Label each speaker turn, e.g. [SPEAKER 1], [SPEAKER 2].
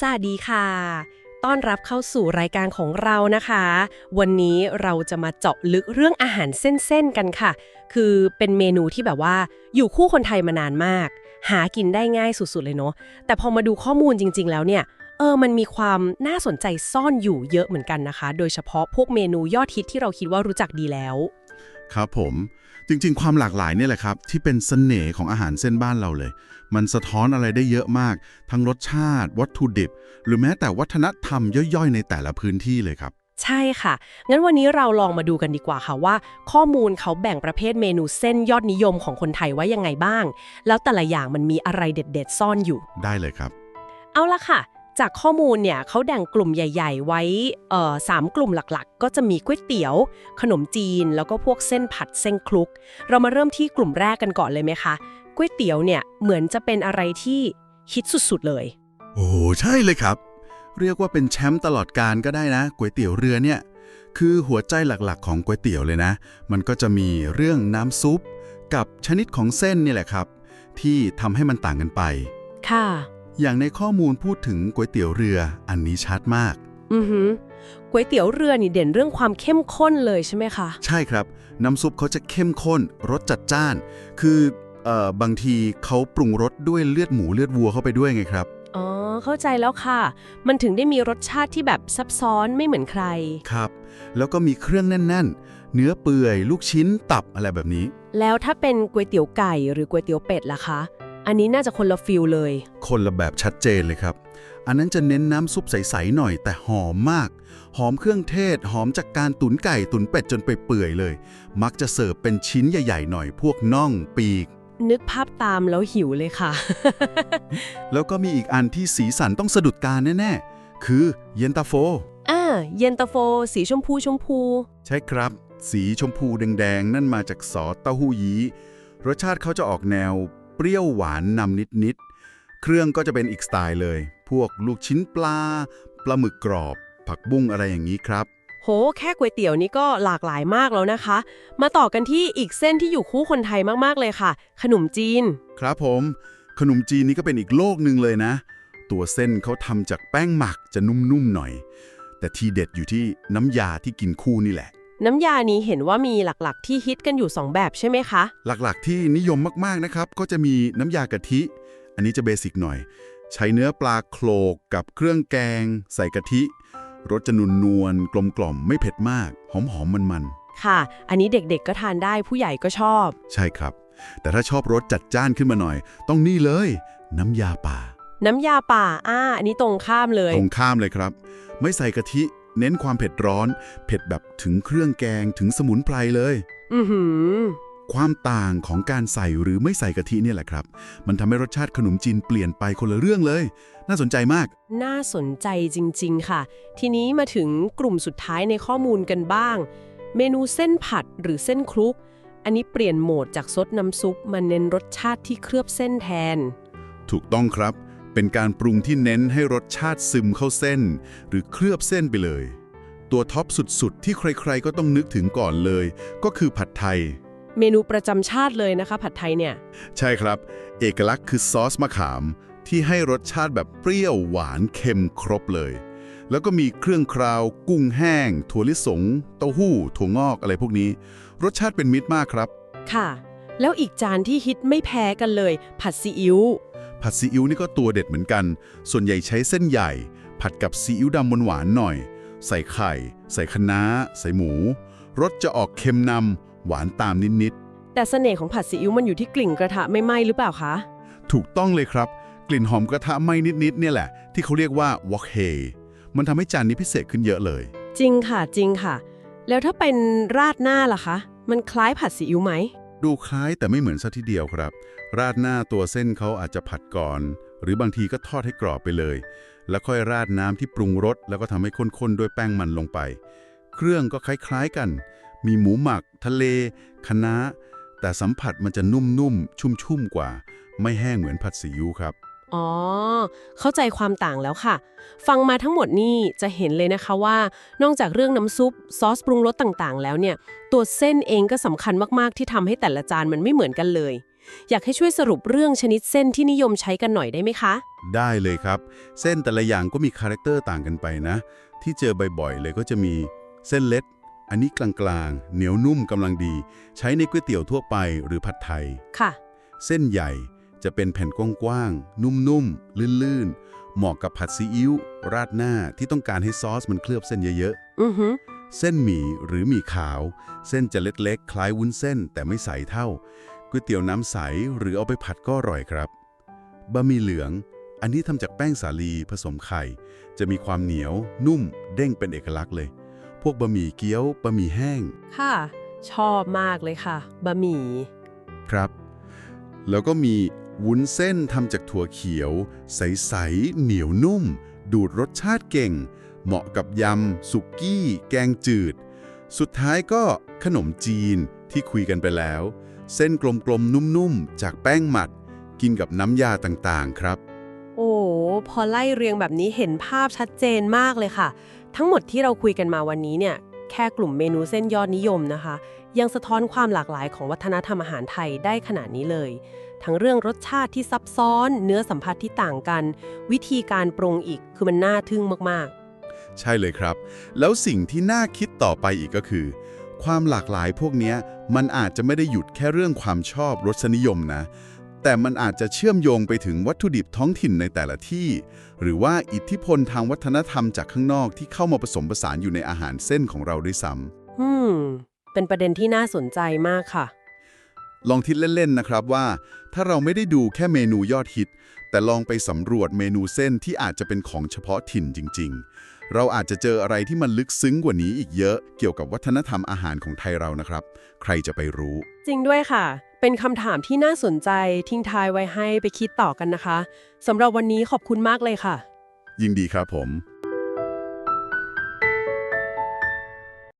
[SPEAKER 1] สวัสดีค่ะ ต้อนรับเข้าสู่รายการของเรานะคะ วันนี้เราจะมาเจาะลึกเรื่องอาหารเส้นๆกันค่ะ คือเป็นเมนูที่แบบว่า อยู่คู่คนไทยมานานมาก หากินได้ง่ายสุดๆเลยเนาะ แต่พอมาดูข้อมูลจริง ๆ แล้วเนี่ย เออ มันมีความน่าสนใจซ่อนอยู่เยอะเหมือนกันนะคะ โดยเฉพาะพวกเมนูยอดฮิตที่เราคิดว่ารู้จักดีแล้ว
[SPEAKER 2] ครับผม จริง ๆ ความหลากหลายเนี่ยแหละครับ ที่เป็นเสน่ห์ของอาหารเส้นบ้านเราเลย มันสะท้อนอะไรได้เยอะมาก ทั้งรสชาติ วัตถุดิบ หรือแม้แต่วัฒนธรรมย่อยๆ ในแต่ละพื้นที่เลยครับ
[SPEAKER 1] ใช่ค่ะ งั้นวันนี้เราลองมาดูกันดีกว่าค่ะว่า ข้อมูลเขาแบ่งประเภทเมนูเส้นยอดนิยมของคนไทยไว้ยังไงบ้าง แล้วแต่ละอย่างมันมีอะไรเด็ด ๆ ซ่อนอยู่
[SPEAKER 2] ได้เลยครับ
[SPEAKER 1] เอาละค่ะ จากข้อมูลเนี่ยเขาแบ่งกลุ่มใหญ่ ๆ ไว้เอ่อสามกลุ่มหลักๆ ก็จะมีก๋วยเตี๋ยว ขนมจีน แล้วก็พวกเส้นผัดเส้นคลุก เรามาเริ่มที่กลุ่มแรกกันก่อนเลยไหมคะก๋วยเตี๋ยวเนี่ยเหมือนจะเป็นอะไรที่ฮิตสุดๆเลย
[SPEAKER 2] โอ้ใช่เลยครับ เรียกว่าเป็นแชมป์ตลอดการก็ได้นะก๋วยเตี๋ยวเรือเนี่ย คือหัวใจหลักๆ ของก๋วยเตี๋ยวเลยนะ มันก็จะมีเรื่องน้ำซุป กับชนิดของเส้นนี่แหละครับ ที่ทำให้มันต่างกันไป
[SPEAKER 1] ค่ะ
[SPEAKER 2] อย่างในข้อมูลพูดถึงก๋วยเตี๋ยวเรืออันนี้ชัดมาก
[SPEAKER 1] อือหือก๋วยเตี๋ยวเรือนี่เด่นเรื่องความเข้มข้นเลยใช่ไหมคะ
[SPEAKER 2] ใช่ครับ น้ำซุปเขาจะเข้มข้นรสจัดจ้าน คือเอ่อบางทีเขาปรุงรสด้วยเลือดหมูเลือดวัวเข้าไปด้วยไงครับ
[SPEAKER 1] อ๋อ เข้าใจแล้วค่ะ มันถึงได้มีรสชาติที่แบบซับซ้อนไม่เหมือนใคร
[SPEAKER 2] ครับ แล้วก็มีเครื่องแน่น ๆ เนื้อเปื่อย ลูกชิ้นตับอะไรแบบนี้
[SPEAKER 1] แล้วถ้าเป็นก๋วยเตี๋ยวไก่หรือก๋วยเตี๋ยวเป็ดล่ะคะ อันนี้น่าจะคนละฟิลเลย
[SPEAKER 2] คนละแบบชัดเจนเลยครับ อันนั้นจะเน้นน้ำซุปใส ๆ หน่อยแต่หอมมาก หอมเครื่องเทศ หอมจากการตุ๋นไก่ตุ๋นเป็ดจนไปเปื่อยเลย มักจะเสิร์ฟเป็นชิ้นใหญ่ ๆ หน่อยพวกน่องปีก
[SPEAKER 1] นึกภาพตามแล้วหิวเลยค่ะ
[SPEAKER 2] แล้วก็มีอีกอันที่สีสันต้องสะดุดตาแน่ ๆ คือเย็นตาโฟ
[SPEAKER 1] อ่าเย็นตาโฟ สีชมพูชมพู
[SPEAKER 2] ใช่ครับ สีชมพูแดงๆนั่นมาจากซอสเต้าหู้ยี้รสชาติเขาจะออกแนวเป รี้ยวหวานนำนิดๆ เครื่องก็จะเป็นอีกสไตล์เลย พวกลูกชิ้นปลา ปลาหมึกกรอบ ผักบุ้งอะไรอย่างนี้ครับ
[SPEAKER 1] โห แค่ก๋วยเตี๋ยวนี่ก็หลากหลายมากแล้วนะคะ มาต่อกันที่อีกเส้นที่อยู่คู่คนไทยมากๆเลยค่ะ ขนมจีน
[SPEAKER 2] ครับผม ขนมจีนนี่ก็เป็นอีกโลกหนึ่งเลยนะ ตัวเส้นเขาทำจากแป้งหมักจะนุ่มๆหน่อย แต่ที่เด็ดอยู่ที่น้ำยาที่กินคู่นี่แหละ
[SPEAKER 1] น้ำยานี้เห็นว่ามีหลักๆ ที่ฮิตกันอยู่ 2 แบบใช่ไหมคะ
[SPEAKER 2] หลักๆ ที่นิยมมากๆนะครับ ก็จะมีน้ำยากะทิ อันนี้จะเบสิกหน่อย ใช้เนื้อปลาโคลกกับเครื่องแกง ใส่กะทิรสจะนุนนวลกลมกล่อมๆไม่เผ็ดมาก หอมๆมัน
[SPEAKER 1] ค่ะ อันนี้เด็กๆก็ทานได้ผู้ใหญ่ก็ชอบ
[SPEAKER 2] ๆใช่ครับ แต่ถ้าชอบรสจัดจ้านขึ้นมาหน่อย ต้องนี่เลย น้ำยาป่า
[SPEAKER 1] น้ำยาป่าอ่าอันนี้ตรงข้ามเลย
[SPEAKER 2] ตรงข้ามเลยครับ ไม่ใส่กะทิ เน้นความเผ็ดร้อน เผ็ดแบบถึงเครื่องแกงถึงสมุนไพรเลย
[SPEAKER 1] อือหือ
[SPEAKER 2] ความต่างของการใส่หรือไม่ใส่กะทิเนี่ยแหละครับ มันทำให้รสชาติขนมจีนเปลี่ยนไปคนละเรื่องเลย น่าสนใจมาก
[SPEAKER 1] น่าสนใจจริง ๆ ค่ะ ทีนี้มาถึงกลุ่มสุดท้ายในข้อมูลกันบ้าง เมนูเส้นผัดหรือเส้นคลุก อันนี้เปลี่ยนโหมดจากซดน้ำซุปมาเน้นรสชาติที่เคลือบเส้นแทน
[SPEAKER 2] ถูกต้องครับ เป็นการปรุงที่เน้นให้รสชาติซึมเข้าเส้น หรือเคลือบเส้นไปเลย ตัวท็อปสุดๆ ที่ใครๆก็ต้องนึกถึงก่อนเลย ก็คือผัดไทย
[SPEAKER 1] เมนูประจำชาติเลยนะคะผัดไทยเนี่ย
[SPEAKER 2] ใช่ครับ เอกลักษณ์คือซอสมะขาม ที่ให้รสชาติแบบเปรี้ยวหวานเค็มครบเลย แล้วก็มีเครื่องคราว กุ้งแห้ง ถั่วลิสง เต้าหู้ ถั่วงอกอะไรพวกนี้ รสชาติเป็นมิตรมากครับ
[SPEAKER 1] ค่ะ แล้วอีกจานที่ฮิตไม่แพ้กันเลย ผัดซีอิ๊ว
[SPEAKER 2] ผัดซีอิ๊วนี่ก็ตัวเด็ดเหมือนกัน ส่วนใหญ่ใช้เส้นใหญ่ ผัดกับซีอิ๊วดำหวานๆหน่อย ใส่ไข่ ใส่คะน้า ใส่หมู รสจะออกเค็มนำหวานตามนิด
[SPEAKER 1] แต่เสน่ห์ของผัดซีอิ๊วมันอยู่ที่กลิ่นกระทะไม่ไหม้หรือเปล่าคะ
[SPEAKER 2] ๆถูกต้องเลยครับ กลิ่นหอมกระทะไหม้นิดๆเนี่ยแหละ ที่เขาเรียกว่าวอกเฮมันทำให้จานนี้พิเศษขึ้นเยอะเลย
[SPEAKER 1] จริงค่ะจริงค่ะ แล้วถ้าเป็นราดหน้าล่ะคะ มันคล้ายผัดซีอิ๊วไหม
[SPEAKER 2] ดูคล้ายแต่ไม่เหมือนซะทีเดียวครับ ราดหน้าตัวเส้นเขาอาจจะผัดก่อน หรือบางทีก็ทอดให้กรอบไปเลย แล้วค่อยราดน้ำที่ปรุงรสแล้วก็ทำให้ข้นๆด้วยแป้งมันลงไป เครื่องก็คล้ายๆกัน มีหมูหมัก ทะเลคะน้าแต่สัมผัสมันจะนุ่มๆชุ่มๆกว่า ไม่แห้งเหมือนผัดซีอิ๊วครับ
[SPEAKER 1] อ๋อ เข้าใจความต่างแล้วค่ะ ฟังมาทั้งหมดนี่จะเห็นเลยนะคะว่า นอกจากเรื่องน้ำซุปซอสปรุงรสต่างๆ แล้วเนี่ย ตัวเส้นเองก็สำคัญมากๆ ที่ทำให้แต่ละจานมันไม่เหมือนกันเลย อยากให้ช่วยสรุปเรื่องชนิดเส้นที่นิยมใช้กันหน่อยได้ไหมคะ
[SPEAKER 2] ได้เลยครับ เส้นแต่ละอย่างก็มีคาแรคเตอร์ต่างกันไปนะ ที่เจอบ่อยๆ เลยก็จะมีเส้นเล็กอันนี้กลางๆ เหนียวนุ่มกำลังดี ใช้ในก๋วยเตี๋ยวทั่วไปหรือผัดไทย
[SPEAKER 1] ค่ะ
[SPEAKER 2] เส้นใหญ่ จะเป็นแผ่นกว้างๆ นุ่มๆ ลื่นๆ เหมาะกับผัดซีอิ๊วราดหน้าที่ต้องการให้ซอสมันเคลือบเส้นเยอะ
[SPEAKER 1] อือฮึ
[SPEAKER 2] ๆเส้นหมี่หรือหมี่ขาว เส้นจะเล็กๆ คล้ายวุ้นเส้นแต่ไม่ใสเท่าก๋วยเตี๋ยวน้ำใสหรือเอาไปผัดก็อร่อยครับบะหมี่เหลือง อันนี้ทำจากแป้งสาลีผสมไข่ จะมีความเหนียว นุ่ม เด้งเป็นเอกลักษณ์เลย พวกบะหมี่เกี๊ยวบะหมี่แห้ง
[SPEAKER 1] ค่ะ ชอบมากเลยค่ะบะหมี่
[SPEAKER 2] ครับ แล้วก็มี วุ้นเส้นทำจากถั่วเขียว ใส ๆ เหนียวนุ่ม ดูดรสชาติเก่ง เหมาะกับยำ สุกี้ แกงจืด สุดท้ายก็ขนมจีนที่คุยกันไปแล้ว เส้นกลม ๆ นุ่ม ๆ จากแป้งหมัด กินกับน้ำยาต่างๆ ครับ
[SPEAKER 1] โอ้พอไล่เรียงแบบนี้เห็นภาพชัดเจนมากเลยค่ะ ทั้งหมดที่เราคุยกันมาวันนี้เนี่ยแค่กลุ่มเมนูเส้นยอดนิยมนะคะ ยังสะท้อนความหลากหลายของวัฒนธรรมอาหารไทยได้ขนาดนี้เลย ทั้งเรื่องรสชาติที่ซับซ้อน เนื้อสัมผัสที่ต่างกัน วิธีการปรุงอีกคือมันน่าทึ่งมาก
[SPEAKER 2] ใช่เลยครับ แล้วสิ่งที่น่าคิดต่อไปอีกก็คือ ความหลากหลายพวกเนี้ยมันอาจจะไม่ได้หยุดแค่เรื่องความชอบรสนิยมนะ แต่มันอาจจะเชื่อมโยงไปถึงวัตถุดิบท้องถิ่นในแต่ละที่ หรือว่าอิทธิพลทางวัฒนธรรมจากข้างนอกที่เข้ามาผสมผสานอยู่ในอาหารเส้นของเราด้วยซ้ำ
[SPEAKER 1] ๆอืมเป็นประเด็นที่น่าสนใจมากค่ะ
[SPEAKER 2] ลองคิดเล่นๆนะครับว่า ถ้าเราไม่ได้ดูแค่เมนูยอดฮิต แต่ลองไปสำรวจเมนูเส้นที่อาจจะเป็นของเฉพาะถิ่นจริง ๆ เราอาจจะเจออะไรที่มันลึกซึ้งกว่านี้อีกเยอะ เกี่ยวกับวัฒนธรรมอาหารของไทยเรานะครับ ใครจะไปรู้
[SPEAKER 1] จริงด้วยค่ะ เป็นคำถามที่น่าสนใจทิ้งท้ายไว้ให้ไปคิดต่อกันนะคะสำหรับวันนี้ขอบคุณมากเลยค่ะ
[SPEAKER 2] ยินดีครับผม